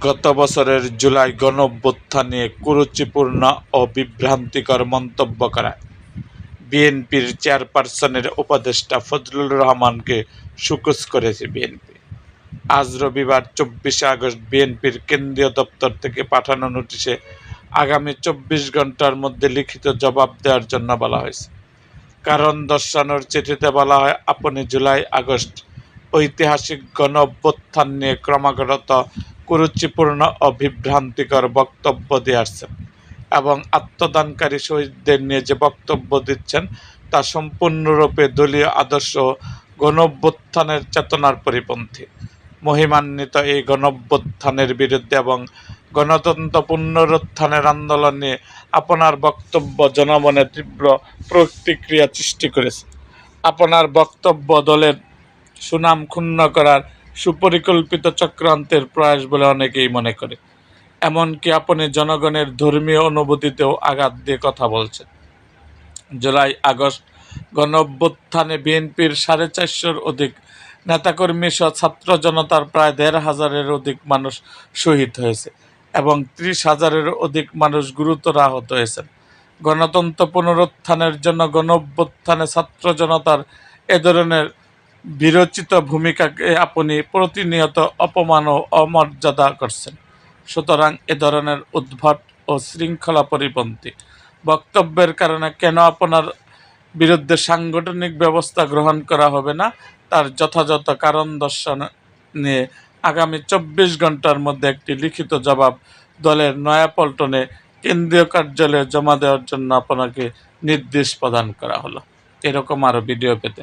গত বছরের জুলাই গণঅভ্যুত্থান নিয়ে কুরুচিপূর্ণ ও বিভ্রান্তিকর মন্তব্য করায়। বিএনপির চেয়ারপারসনের উপদেষ্টা ফজলুর রহমানকে শোকজ করেছে বিএনপি। আজ রবিবার চব্বিশে আগস্ট বিএনপির কেন্দ্রীয় দপ্তর থেকে পাঠানো নোটিশে আগামী চব্বিশ ঘণ্টার মধ্যে লিখিত জবাব দেওয়ার জন্য বলা হয়েছে। কারণ দর্শানোর চিঠিতে বলা হয়, আপনি জুলাই আগস্ট ঐতিহাসিক গণঅভ্যুত্থান নিয়ে ক্রমাগত কুরুচিপূর্ণ ও বিভ্রান্তিকর বক্তব্য দিয়ে আসছেন এবং আত্মদানকারী শহীদদের নিয়ে যে বক্তব্য দিচ্ছেন তা সম্পূর্ণরূপে দলীয় আদর্শ গণ অভ্যুত্থানের চেতনার পরিপন্থী। মহিমান্বিত এই গণ অভ্যুত্থানের বিরুদ্ধে এবং গণতন্ত্র পুনরুত্থানের আন্দোলন আপনার বক্তব্য জনমনে তীব্র প্রতিক্রিয়া সৃষ্টি করেছে। আপনার বক্তব্য দলের সুনাম ক্ষুণ্ণ করার সুপরিকল্পিত চক্রান্তের প্রয়াস বলে অনেকেই মনে করে। এমনকি আপনি জনগণের ধর্মীয় অনুভূতিতেও আঘাত দিয়ে কথা বলছেন। জুলাই, আগস্ট গণ অভ্যুত্থানে বিএনপির সাড়ে চারশোর অধিক নেতাকর্মী সহ ছাত্র জনতার প্রায় দেড় হাজারের অধিক মানুষ শহীদ হয়েছে এবং ত্রিশ হাজারের অধিক মানুষ গুরুতর আহত হয়েছেন। গণতন্ত্র পুনরুত্থানের জন্য গণ অভ্যুত্থানে ছাত্র জনতার এ ধরনের বিরচিত ভূমিকাকে আপনি প্রতিনিয়ত অপমান ও অমর্যাদা করছেন। সুতরাং এ ধরনের উদ্ভট ও শৃঙ্খলা পরিপন্থী বক্তব্যের কারণে কেন আপনার বিরুদ্ধে সাংগঠনিক ব্যবস্থা গ্রহণ করা হবে না? তার যথাযথ কারণ দর্শন নিয়ে আগামী চব্বিশ ঘণ্টার মধ্যে একটি লিখিত জবাব দলের নয়াপল্টনে কেন্দ্রীয় কার্যালয়ে জমা দেওয়ার জন্য আপনাকে নির্দেশ প্রদান করা হলো। এরকম আরও ভিডিও পেতে